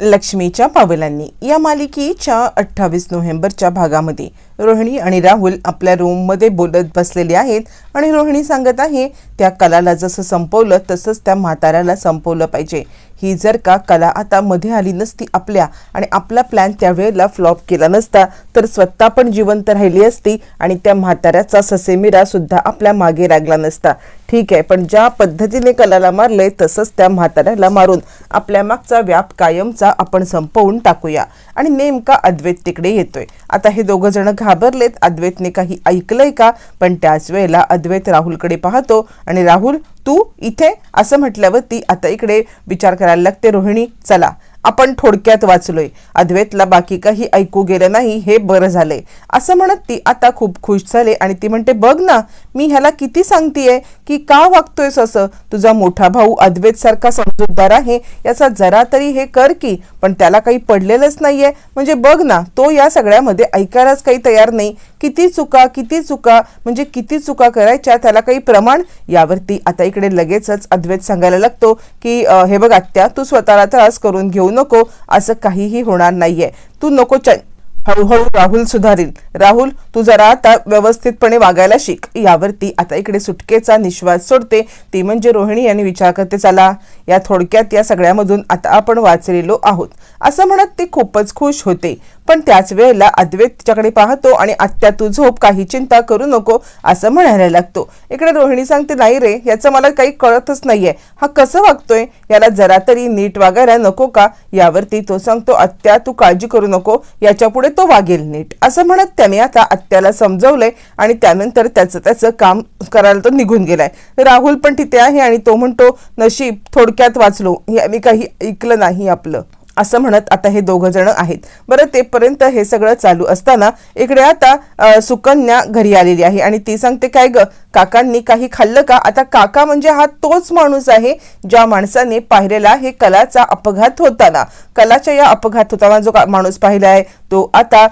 लक्ष्मीच्या पावलांनी. या मालिकेच्या अठ्ठावीस नोव्हेंबरच्या भागामध्ये रोहिणी आणि राहुल आपल्या रूममध्ये बोलत बसलेले आहेत आणि रोहिणी सांगत आहे त्या कलाला जसं संपवलं तसंच त्या म्हाताऱ्याला संपवलं पाहिजे. ही जर का कला आता मध्ये आली नसती आपल्या आणि आपला प्लॅन त्यावेळेला फ्लॉप केला नसता तर स्वतः पण जिवंत राहिली असती आणि त्या म्हाताऱ्याचा ससेमिरा सुद्धा आपल्या मागे लागला नसता. ठीक आहे पण ज्या पद्धतीने कलाला मारले तसंच त्या म्हाताऱ्याला मारून आपल्या मागचा व्याप कायमचा आपण संपवून टाकूया. आणि नेमका अद्वैत तिकडे येतोय. आता हे दोघं जण घाबरलेत. अद्वैतने काही ऐकलंय का? पण त्याच वेळेला अद्वैत राहुलकडे पाहतो आणि राहुल तू इथे? असं म्हटल्यावरती आता इकडे विचार करायला लागते. रोहिणी चला. आपण थोडक्यात वाचलोय. अद्वैतला बाकी काही ऐकू गेलं नाही. हे बरं झालंय. असं म्हणत ती आता खूप खुश झाले आणि ती म्हणते बघ ना मी ह्याला किती सांगतीये? की का वागतोयस असं? तुझा मोठा भाऊ अद्वैत सारखा समजूतदार आहे याचा जरा तरी हे कर की पण त्याला काही पडलेलंच नाहीये. म्हणजे बघ ना तो या सगळ्यामध्ये ऐकायलाच काही तयार नाही. किती चुका किती चुका म्हणजे किती चुका करायच्या त्याला काही प्रमाण? यावरती आता इकडे लगेचच अद्वैत सांगायला लागतो की हे बघ आत्या तू स्वतःला त्रास करून घेऊ नको असं काहीही होणार नाहीये. तू नको च हळूहळू राहुल सुधारील. राहुल तू जरा आता व्यवस्थितपणे वागायला शिक. यावरती आता इकडे सुटकेचा निश्वास सोडते. ती म्हणजे रोहिणी यांनी विचार करते चला. या थोडक्यात या सगळ्यामधून आता आपण वाचलेलो आहोत. असं म्हणत ती खूपच खुश होते. पण त्याच वेळेला अद्वैत तिच्याकडे पाहतो आणि आत्या तू झोप काही चिंता करू नको असं म्हणायला लागतो. इकडे रोहिणी सांगते नाही रे याचं मला काही कळतच नाहीये. हा कसं वागतोय? याला जरा तरी नीट वागायला नको का? यावरती तो सांगतो आत्या तू काळजी करू नको. याच्यापुढे तो वागेल नीट. असं म्हणत त्याने आता आत्याला समजवलंय आणि त्यानंतर त्याचं त्याचं काम करायला तो निघून गेलाय. राहुल पण तिथे आहे आणि तो म्हणतो नशीब थोडक्यात वाचलो. हे आम्ही काही ऐकलं नाही आपलं. असं म्हणत आता हे दोघं जण आहेत. बरं तेपर्यंत हे सगळं चालू असताना इकडे आता सुकन्या घरी आलेली आहे आणि ती सांगते काय ग काकांनी काही खाल्लं का? आता काका म्हणजे हा तोच माणूस आहे ज्या माणसाने पाहिलेला हे कलाचा अपघात होताना. कलाच्या या अपघात होताना जो का- माणूस पाहिला आहे तो आता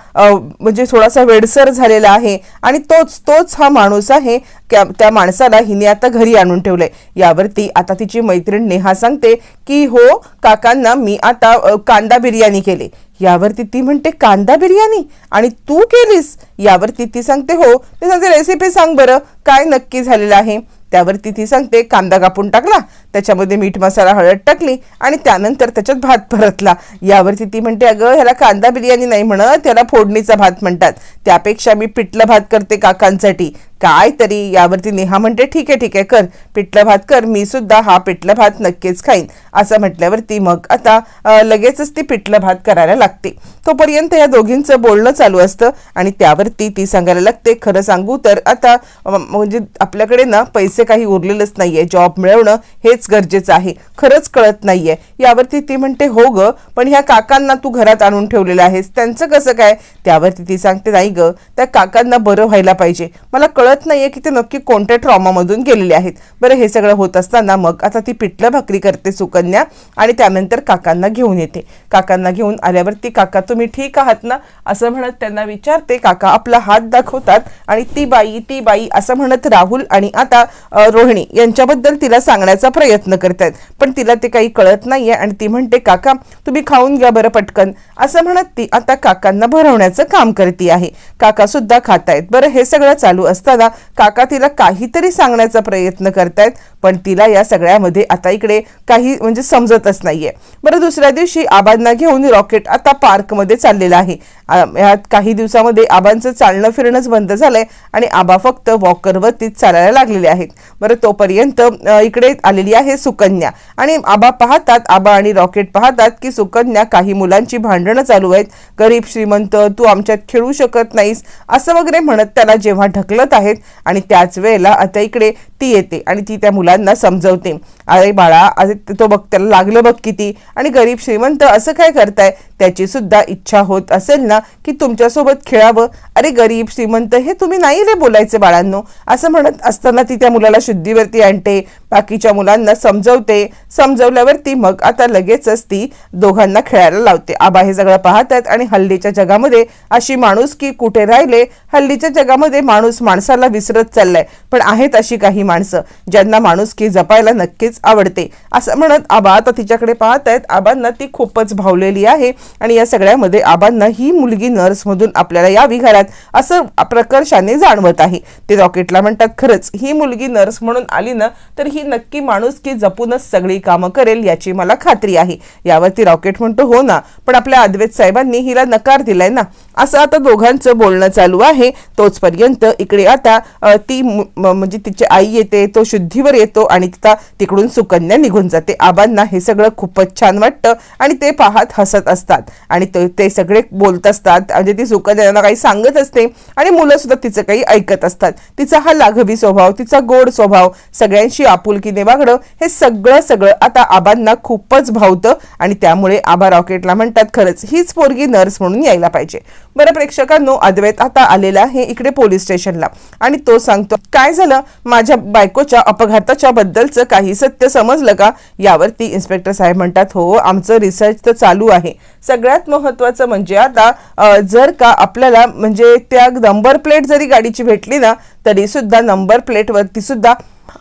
म्हणजे थोडासा वेडसर झालेला आहे आणि तोच तोच हा माणूस आहे त्या त्या माणसाला हिने आता घरी आणून ठेवलंय. यावरती आता तिची मैत्रीण नेहा सांगते की हो काकांना मी आता कांदा बिर्याणी केली. यावरती ती म्हणते कांदा बिर्याणी? आणि तू केलीस? यावरती ती सांगते हो. ते सांगते रेसिपी सांग बरं. काय नक्की झालेलं आहे? त्यावरती ती सांगते कांदा कापून टाकला. त्याच्यामध्ये मीठ मसाला हळद टाकली आणि त्यानंतर त्याच्यात भात परतला. यावरती ती म्हणते अगं ह्याला कांदा बिर्याणी नाही म्हणत. त्याला फोडणीचा भात म्हणतात. त्यापेक्षा मी पिठलं भात करते काकांसाठी. काय तरी यावरती नेहा म्हणते ठीक आहे ठीक आहे कर. पिठलं भात कर. मी सुद्धा हा पिठलं भात नक्कीच खाईन. असं म्हटल्यावरती मग आता लगेचच ती पिठलं भात करायला लागते. तोपर्यंत या दोघींचं बोलणं चालू असतं आणि त्यावरती ती सांगायला लागते खरं सांगू तर आता म्हणजे आपल्याकडे ना पैसे काही उरलेलंच नाही आहे जॉब मिळवणं हेच गरजेचं आहे. खरंच कळत नाही आहे यावरती ती म्हणते हो ग पण ह्या काकांना तू घरात आणून ठेवलेलं आहेस. त्यांचं कसं काय? त्यावरती ती सांगते नाही ग त्या काकांना बरं व्हायला पाहिजे. मला कळत नाहीये की ते नक्की कोणत्या ट्रॉमामधून गेलेले आहेत. बरं हे सगळं होत असताना मग आता ती पिठलं भाकरी करते सुकन्या आणि त्यानंतर काकांना घेऊन येते. काकांना घेऊन आल्यावर ती काका तुम्ही ठीक आहात ना? असं म्हणत त्यांना विचारते. काका आपला हात दाखवतात आणि ती बाई ती बाई असं म्हणत राहुल आणि आता रोहिणी यांच्याबद्दल तिला सांगण्याचा प्रयत्न करतात पण तिला ते काही कळत नाहीये आणि ती म्हणते काका तुम्ही खाऊन घ्या बरं पटकन. असं म्हणत ती आता काकांना भरवण्याचं काम करते आहे काका सुद्धा खातायत. बरं हे सगळं चालू असताना काका तिला काहीतरी सांगण्याचा प्रयत्न करतायत पण तिला या सगळ्यामध्ये आता इकडे काही म्हणजे समजतच नाहीये. बरं दुसऱ्या दिवशी आबांना घेऊन रॉकेट आता पार्कमध्ये चाललेला आहे. यात काही दिवसामध्ये आबांचं चालणं फिरणंच बंद झालंय आणि आबा फक्त वॉकरवरतीच चालायला लागलेले आहेत. बरं तोपर्यंत इकडे आलेली आहे सुकन्या. आणि आबा पाहतात आबा आणि रॉकेट पाहतात की सुकन्या काही मुलांची भांडणं चालू आहेत. गरीब श्रीमंत तू आमच्यात खेळू शकत नाहीस असं वगैरे म्हणत त्याला जेव्हा ढकलत आहेत आणि त्याच वेळेला आता इकडे ती येते आणि ती त्या मुलांना समजवते. अरे बाळा अरे तो बघ त्याला लागलं बघ किती. आणि गरीब श्रीमंत असं काय करताय? त्याची सुद्धा इच्छा होत असेल ना की तुमच्यासोबत खेळावं. अरे गरीब श्रीमंत हे तुम्ही नाही रे बोलायचे बाळांनो. असं म्हणत असताना ती त्या मुलाला शुद्धीवरती आणते बाकीच्या मुलांना समजवते. समजवल्यावरती मग आता लगेचच ती दोघांना खेळायला लावते. आबा हे सगळं पाहतात आणि हल्लीच्या जगामध्ये अशी माणूस की कुठे राहिले? हल्लीच्या जगामध्ये माणूस माणसाला माणसाला विसरत चाललाय. पण आहेत अशी काही माणसं ज्यांना माणुसकी जपायला नक्कीच आवडते. असं म्हणत आबा आता तिच्याकडे पाहत आहेत आबांना ती खूपच भावलेली आहे आणि या सगळ्यामध्ये आबांना ही मुलगी नर्समधून आपल्याला यावी घरात असं प्रकर्षाने जाणवत आहे. ते रॉकेटला म्हणतात खरंच ही मुलगी नर्स म्हणून आली ना तर ही नक्की माणुसकी जपूनच सगळी कामं करेल याची मला खात्री आहे. यावरती रॉकेट म्हणतो हो ना पण आपल्या अद्वैत साहेबांनी हिला नकार दिलाय ना. असं आता दोघांचं बोलणं चालू आहे. तोचपर्यंत इकडे आता अ, ती म्हणजे तिची आई येते तो शुद्धीवर येतो आणि तिथं तिकडून सुकन्या निघून जाते. आबांना हे सगळं खूपच छान वाटतं आणि ते पाहत हसत असतात. आणि ते सगळे बोलत असतात. म्हणजे ती सुकन्या काही सांगत असते आणि मुलं सुद्धा तिचं काही ऐकत असतात. तिचा हा लाघवी स्वभाव तिचा गोड स्वभाव सगळ्यांशी आपुलकीने वागणं हे सगळं सगळं आता आबांना खूपच भावतं आणि त्यामुळे आबा रॉकेटला म्हणतात खरंच हीच पोरगी नर्स म्हणून यायला पाहिजे. बरं प्रेक्षकांनो अद्वैत आता आलेला आहे इकडे पोलीस स्टेशनला. आणि तो सांगतो काय झालं? माझ्या बायकोच्या अपघाताच्या बद्दलचं काही सत्य समजलं का? यावरती इन्स्पेक्टर साहेब म्हणतात हो आमचं रिसर्च तर चालू आहे. सगळ्यात महत्वाचं म्हणजे आता जर का आपल्याला म्हणजे त्या नंबर प्लेट जरी गाडीची भेटली ना तरी सुद्धा नंबर प्लेटवरती सुद्धा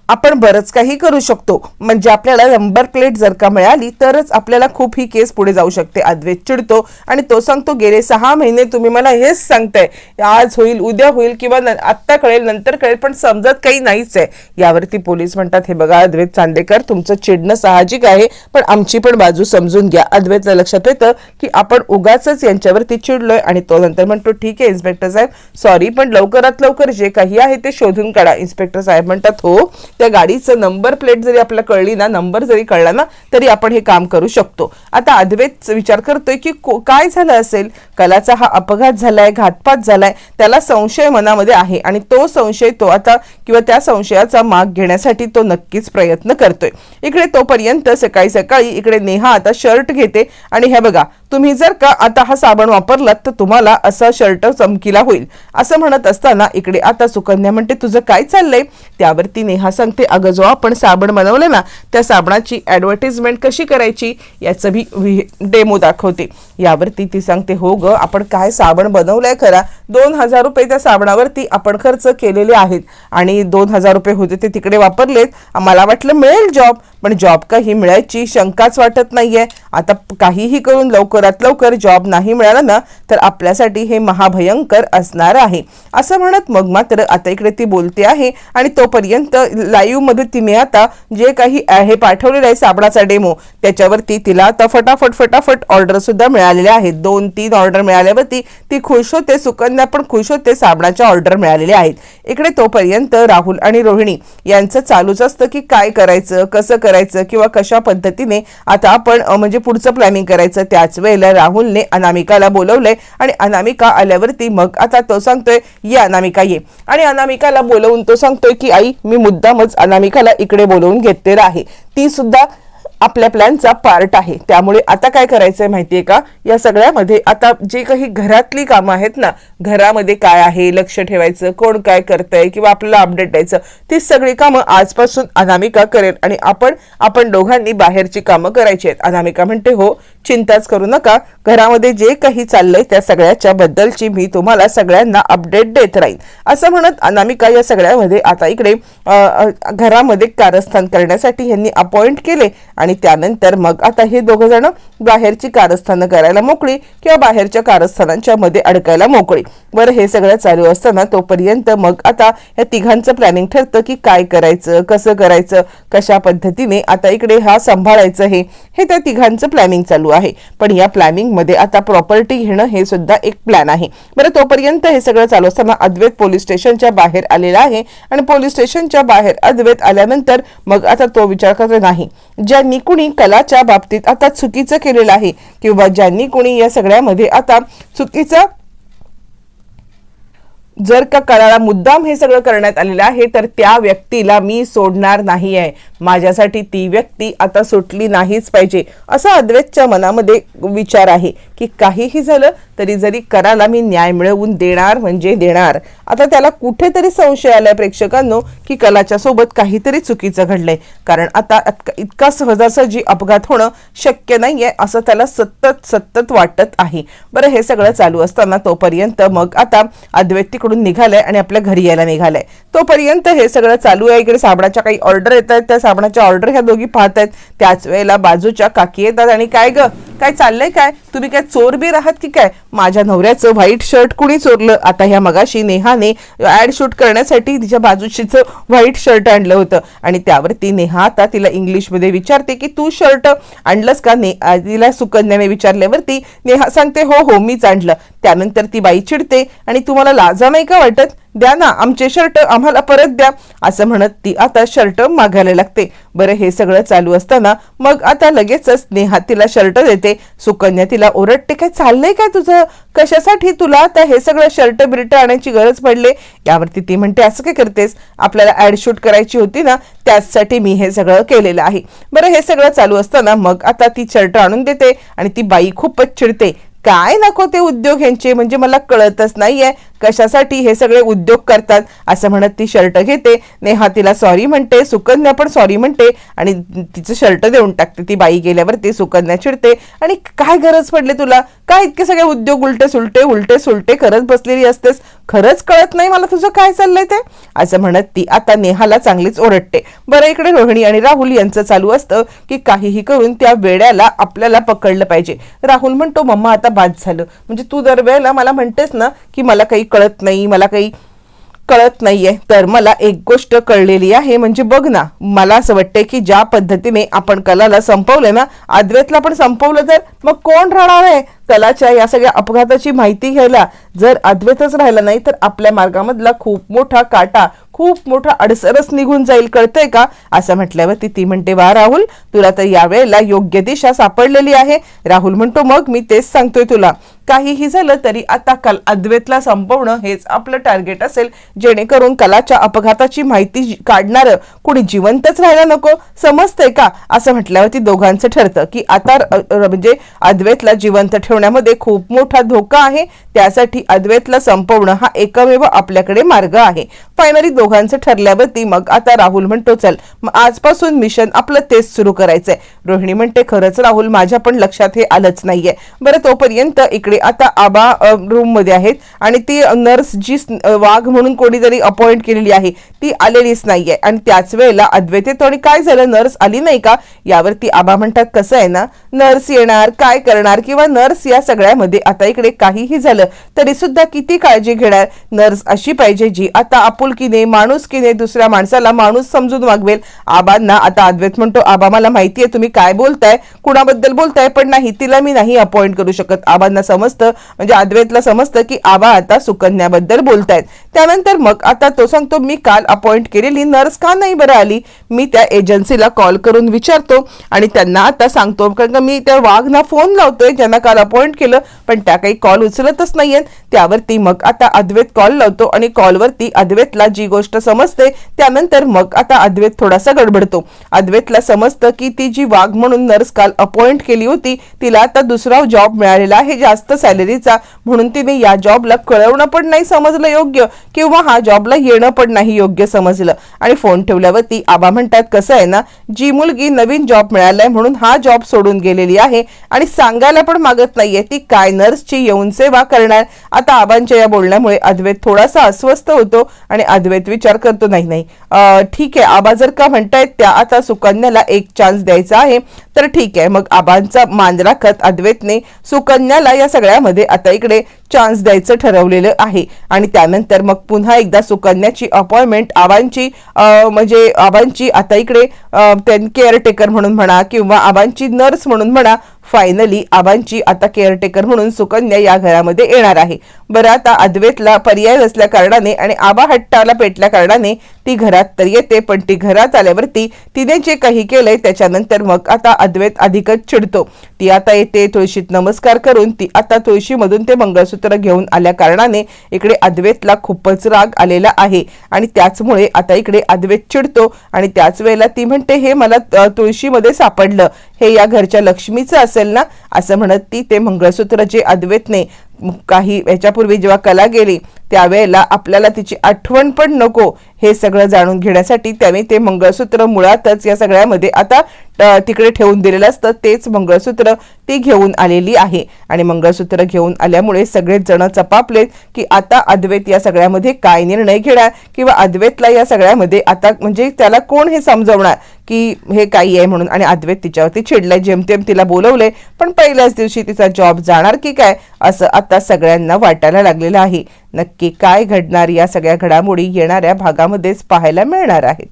आपण बरंच काही करू शकतो. म्हणजे आपल्याला नंबर प्लेट जर का मिळाली तरच आपल्याला खूप ही केस पुढे जाऊ शकते. अद्वैत चिडतो आणि तो सांगतो गेले सहा महिने तुम्ही मला हेच सांगताय. आज होईल उद्या होईल किंवा आत्ता कळेल नंतर कळेल पण समजत काही नाहीच आहे. यावरती पोलीस म्हणतात हे बघा अद्वैत चांदेकर तुमचं चिडणं साहजिक आहे पण आमची पण बाजू समजून घ्या. अद्वैतला लक्षात येतं की आपण उगाच यांच्यावरती चिडलोय आणि तो नंतर म्हणतो ठीक आहे इन्स्पेक्टर साहेब सॉरी पण लवकरात लवकर जे काही आहे ते शोधून काढा. इन्स्पेक्टर साहेब म्हणतात हो त्या गाडीचं नंबर प्लेट जरी आपल्याला कळली ना नंबर जरी कळला ना तरी आपण हे काम करू शकतो. आता अद्वैत विचार करतोय की काय झालं असेल? कलाचा हा अपघात झालाय घातपात झालाय त्याला संशय मनामध्ये आहे आणि तो संशय तो आता किंवा त्या संशयाचा माग घेण्यासाठी तो नक्कीच प्रयत्न करतोय. इकडे तोपर्यंत सकाळी सकाळी इकडे नेहा आता शर्ट घेते आणि हे बघा तुम्ही जर का आता हा साबण वापरलात तर तुम्हाला असा शर्ट चमकीला होईल. असं म्हणत असताना इकडे आता सुकन्या म्हणते तुझं काय चाललंय? त्यावरती नेहा सांगते अगं जो आपण साबण बनवलं ना त्या साबणाची ॲडव्हर्टिजमेंट कशी करायची याचं बी डेमो दाखवते. यावरती ती सांगते हो ग आपण काय साबण बनवलंय खरा? दोन हजार रुपये त्या साबणावरती आपण खर्च केलेले आहेत आणि दोन हजार रुपये होते ते तिकडे वापरलेत. मला वाटलं मिळेल जॉब पण जॉब काही मिळायची शंकाच वाटत नाहीये. आता काहीही करून लवकरात लवकर जॉब नाही मिळाला ना तर आपल्यासाठी हे महाभयंकर असणार आहे. असं म्हणत मग मात्र आता इकडे ती बोलते आहे आणि तोपर्यंत लाईव्हमध्ये तिने आता जे काही आहे पाठवलेलं आहे साबणाचा डेमो त्याच्यावरती तिला आता फटाफट फटाफट ऑर्डर सुद्धा मिळालेल्या आहेत. दोन तीन ऑर्डर मिळाल्यावरती ती खुश होते सुकन्या पण खुश होते साबणाच्या ऑर्डर मिळालेल्या आहेत. इकडे तोपर्यंत राहुल आणि रोहिणी यांचं चालूच असतं की काय करायचं कसं करायचं किंवा कशा पद्धतीने आता आपण म्हणजे पुढचं प्लॅनिंग करायचं त्याच वेळेला राहुलने अनामिकाला बोलवलंय आणि अनामिका आल्यावरती मग आता तो सांगतोय ये अनामिका ये. आणि अनामिकाला बोलवून तो सांगतोय की आई मी मुद्दामच अनामिकाला इकडे बोलवून घेतलेला आहे. ती सुद्धा आपल्या प्लॅनचा पार्ट आहे. त्यामुळे आता काय करायचंय माहितीये का? या सगळ्यामध्ये आता जे काही घरातली कामं आहेत ना घरामध्ये काय आहे लक्ष ठेवायचं कोण काय करतंय किंवा आपल्याला अपडेट द्यायचं ती सगळी कामं आजपासून अनामिका करेल आणि आपण आपण दोघांनी बाहेरची कामं करायची आहेत. अनामिका म्हणते हो चिंताच करू नका. घरामध्ये जे काही चाललंय त्या सगळ्याच्या बद्दलची मी तुम्हाला सगळ्यांना अपडेट देत राहील असं म्हणत अनामिका या सगळ्यामध्ये आता इकडे घरामध्ये कारस्थान करण्यासाठी यांनी अपॉइंट केले आणि आणि त्यानंतर मग आता हे दोघं जण बाहेरची कारस्थानं करायला मोकळी किंवा बाहेरच्या कारस्थानांच्या मध्ये अडकायला मोकळी. बरं हे सगळं चालू असताना तोपर्यंत मग आता या तिघांचं प्लॅनिंग ठरतं की काय करायचं कसं करायचं कशा पद्धतीने आता इकडे हा सांभाळायचं हे हे त्या तिघांचं प्लॅनिंग चालू आहे. पण या प्लॅनिंगमध्ये आता प्रॉपर्टी घेणं हे सुद्धा एक प्लॅन आहे. बरं तोपर्यंत हे सगळं चालू असताना अद्वैत पोलीस स्टेशनच्या बाहेर आलेला आहे आणि पोलीस स्टेशनच्या बाहेर अद्वैत आल्यानंतर मग आता तो विचार करतो नाही ज्यांनी कुणी कलाच्या बाबतीत आता चुकीचं केलेलं आहे किंवा ज्यांनी कुणी या सगळ्यामध्ये आता चुकीचं जर का कलाला मुद्दाम हे सगळं करण्यात आलेलं आहे तर त्या व्यक्तीला मी सोडणार नाही आहे माझ्यासाठी ती व्यक्ती आता सुटली नाहीच पाहिजे. असा अद्वैतच्या मनामध्ये विचार आहे की काहीही झालं तरी जरी कराला मी न्याय मिळवून देणार म्हणजे देणार. आता त्याला कुठेतरी संशय आलाय प्रेक्षकांनो की कलाच्या सोबत काहीतरी चुकीचं घडलंय. कारण आता इतका- इतका सहजासहजी अपघात होणं शक्य नाहीये असं त्याला सतत सतत वाटत आहे. बरं हे सगळं चालू असताना तोपर्यंत मग आता अद्वैत तिकडून निघालाय आणि आपल्या घरी यायला निघालाय. तोपर्यंत हे सगळं चालू आहे. इकडे साबणाच्या काही ऑर्डर येत आहेत त्या साबणाच्या ऑर्डर ह्या दोघी पाहत आहेत त्याच वेळेला बाजूच्या काकी येतात आणि काय ग? काय चाललंय काय? तुम्ही काय चोर बीर आहात की काय? माझ्या नवऱ्याचं व्हाईट शर्ट कुणी चोरलं? आता ह्या मगाशी नेहाने ऍड शूट करण्यासाठी तिच्या बाजूशीच व्हाईट शर्ट आणलं होतं. आणि त्यावरती नेहा आता तिला इंग्लिशमध्ये विचारते की तू शर्ट आणलंस का? ने तिला सुकन्याने विचारल्यावरती नेहा सांगते हो हो मीच आणलं. त्यानंतर ती बाई चिडते आणि तुम्हाला लाजा नाही का वाटत? द्या ना आमचे शर्ट आम्हाला परत द्या. असं म्हणत ती आता शर्ट मागायला लागते. बरं हे सगळं चालू असताना मग आता लगेचच नेहा तिला शर्ट देते. सुकन्या तिला ओरडते काय चाललंय काय तुझं? कशासाठी तुला आता हे सगळं शर्ट बिर्ट आणायची गरज पडले? यावरती ती म्हणते असं काय करतेस? आपल्याला ऍड शूट करायची होती ना त्याचसाठी मी हे सगळं केलेलं आहे. बरं हे सगळं चालू असताना मग आता ती शर्ट आणून देते आणि ती बाई खूपच चिडते. काय नको ते उद्योग ह्यांचे? म्हणजे मला कळतच नाहीये. कशासाठी हे सगळे उद्योग करतात? असं म्हणत ती शर्ट घेते. नेहा तिला सॉरी म्हणते. सुकन्या पण सॉरी म्हणते. आणि तिचं शर्ट देऊन टाकते. ती बाई गेल्यावर ती सुकन्या चिडते. आणि काय गरज पडली तुला? काय इतके सगळे उद्योग उलटे सुलटे उलटे सुलटे करत बसलेली असतेस? खरंच कळत नाही मला तुझं काय चाललंय ते? असं म्हणत ती आता नेहाला चांगलीच ओरडते. बरं इकडे रोहिणी आणि राहुल यांचं चालू असतं की काहीही करून त्या वेड्याला आपल्याला पकडलं पाहिजे. राहुल म्हणतो मम्मा आता बाद झालं. म्हणजे तू दरवेळेला मला म्हणतेस ना की मला काही कळत नाही मला काही कळत नाहीये. तर मला एक गोष्ट कळलेली आहे म्हणजे बघ ना मला असं वाटतंय की ज्या पद्धतीने आपण कलाला संपवलंय ना अद्वैतला पण संपवलं तर मग कोण राहणार आहे? कलाच्या या सगळ्या अपघाताची माहिती घ्यायला जर अद्वैतच राहिला नाही तर आपल्या मार्गामधला खूप मोठा काटा खूप मोठा अडसरच निघून जाईल. कळतंय का? असं म्हटल्यावरती ती म्हणते वा राहुल तुला तर यावेळेला योग्य दिशा सापडलेली आहे. राहुल म्हणतो मग मी तेच सांगतोय तुला. काहीही झालं तरी आता कल अद्वैतला संपवणं हेच आपलं टार्गेट असेल. जेणेकरून कलाच्या अपघाताची माहिती जी- काढणारं कुणी जिवंतच राहायला नको. समजतंय का? असं म्हटल्यावरती दोघांचं ठरतं की आता म्हणजे अद्वैतला जिवंत होण्यामध्ये खूप मोठा धोका आहे. त्यासाठी अद्वैतला संपवणं हा एकमेव आपल्याकडे मार्ग आहे. फायनली दोघांचं ठरल्यावरती मग आता राहुल म्हणतो चल आजपासून मिशन आपलं तेच सुरू करायचंय. रोहिणी म्हणते खरंच राहुल माझ्या पण लक्षात हे आलंच नाहीये. बरं तोपर्यंत इकडे आता आबा रूममध्ये आहेत आणि ती नर्स जी वाघ म्हणून कोणीतरी अपॉइंट केलेली आहे ती आलेलीच नाहीये. आणि त्याच वेळेला अद्वैत येतो आणि काय झालं नर्स आली नाही का? यावरती आबा म्हणतात कसं आहे ना? नर्स येणार काय करणार? किंवा नर्स या सगळ्यामध्ये आता इकडे काहीही झालं तरी सुद्धा किती काळजी घेणार? नर्स अशी पाहिजे जी आता आपुलकीने माणुसकीने दुसऱ्या माणसाला माणूस समजून वागवेल. आबांना आता अद्वैत म्हणतो आबा मला माहिती आहे तुम्ही काय बोलताय? कुणाबद्दल बोलताय? पण नाही तिला मी नाही अपॉइंट करू शकत. आबांना समजतं म्हणजे अद्वैतला समजतं की आबा आता सुकन्याबद्दल बोलतायत. त्यानंतर मग आता तो सांगतो मी काल अपॉइंट केलेली नर्स का नाही बरं आली? मी त्या एजन्सीला कॉल करून विचारतो आणि त्यांना आता सांगतो कारण का मी त्या वाघना फोन लावतोय ज्यांना काल अपॉइंट केलं पण त्या काही कॉल उचलतच नाहीयेत. त्यावरती मग आता अद्वैत कॉल लावतो आणि कॉलवरती अद्वैतला जी गोष्ट समजते त्यानंतर मग आता अद्वैत थोडासा गडबडतो. अद्वैतला समजतं की ती जी वाघ म्हणून नर्स काल अपॉइंट केली होती तिला आता दुसरा जॉब मिळालेला आहे जास्त सॅलरीचा. म्हणून तिने या जॉबला कळवणं पण नाही समजलं योग्य. किंवा हा जॉबला येणं पण नाही योग्य समजलं. आणि फोन ठेवल्यावरती आबा म्हणतात कसं आहे ना जी मुलगी नवीन जॉब मिळालाय म्हणून हा जॉब सोडून गेलेली आहे आणि सांगायला पण मागत नाहीये ती काय नर्सची येऊन सेवा करणार? आता आबांच्या या बोलण्यामुळे अद्वैत थोडासा अस्वस्थ होतो आणि अद्वैत विचार करतो नाही नाही ठीक आहे आबा जर का म्हणतायत त्या आता सुकन्याला एक चान्स द्यायचा आहे तर ठीक आहे. मग आबांचा मान राखत अद्वैतने सुकन्याला या सगळ्यामध्ये आता इकडे चान्स द्यायचं ठरवलेलं आहे. आणि त्यानंतर मग पुन्हा एकदा सुकन्याची अपॉइंटमेंट आबांची म्हणजे आबांची आता इकडे केअरटेकर म्हणून म्हणा किंवा आबांची नर्स म्हणून म्हणा फायनली आबांची आता केअरटेकर म्हणून सुकन्या या घरामध्ये येणार आहे. बरं आता अद्वैतला पर्याय नसल्या कारणाने आणि आबा हट्टाला पेटल्या कारणाने ती घरात तर येते पण ती घरात आल्यावरती तिने जे काही केलंय त्याच्यानंतर मग आता अद्वैत अधिकच चिडतो. ती आता येते तुळशीत नमस्कार करून ती आता तुळशीमधून ते मंगळसूत्र घेऊन आल्या कारणाने इकडे अद्वैतला खूपच राग आलेला आहे आणि त्याचमुळे आता इकडे अद्वैत चिडतो आणि त्याच वेळेला ती म्हणते हे मला तुळशीमध्ये सापडलं. हे या घरच्या लक्ष्मीचं असं असेल ना? असं म्हणत ती ते मंगळसूत्र जे अद्वैतने काही याच्यापूर्वी जेव्हा कला गेली त्यावेळेला आपल्याला तिची आठवण पण नको हे सगळं जाणून घेण्यासाठी त्याने ते मंगळसूत्र मुळातच या सगळ्यामध्ये आता तिकडे ठेवून दिलेलं असतं. तेच मंगळसूत्र ती घेऊन आलेली आहे. आणि मंगळसूत्र घेऊन आल्यामुळे सगळेच जण चपापलेत की आता अद्वैत या सगळ्यामध्ये काय निर्णय घेणार? किंवा अद्वैतला या सगळ्यामध्ये आता म्हणजे त्याला कोण हे समजवणार की हे काही आहे म्हणून? आणि अद्वैत तिच्यावरती चिडलाय जेमतेम तिला बोलवले पण पहिल्याच दिवशी तिचा जॉब जाणार की काय? असं आता सगळ्यांना वाटायला लागलेलं आहे. नक्की काय घडणार या सगळ्या घडामोडी येणाऱ्या भागामध्येच पाहायला मिळणार आहेत.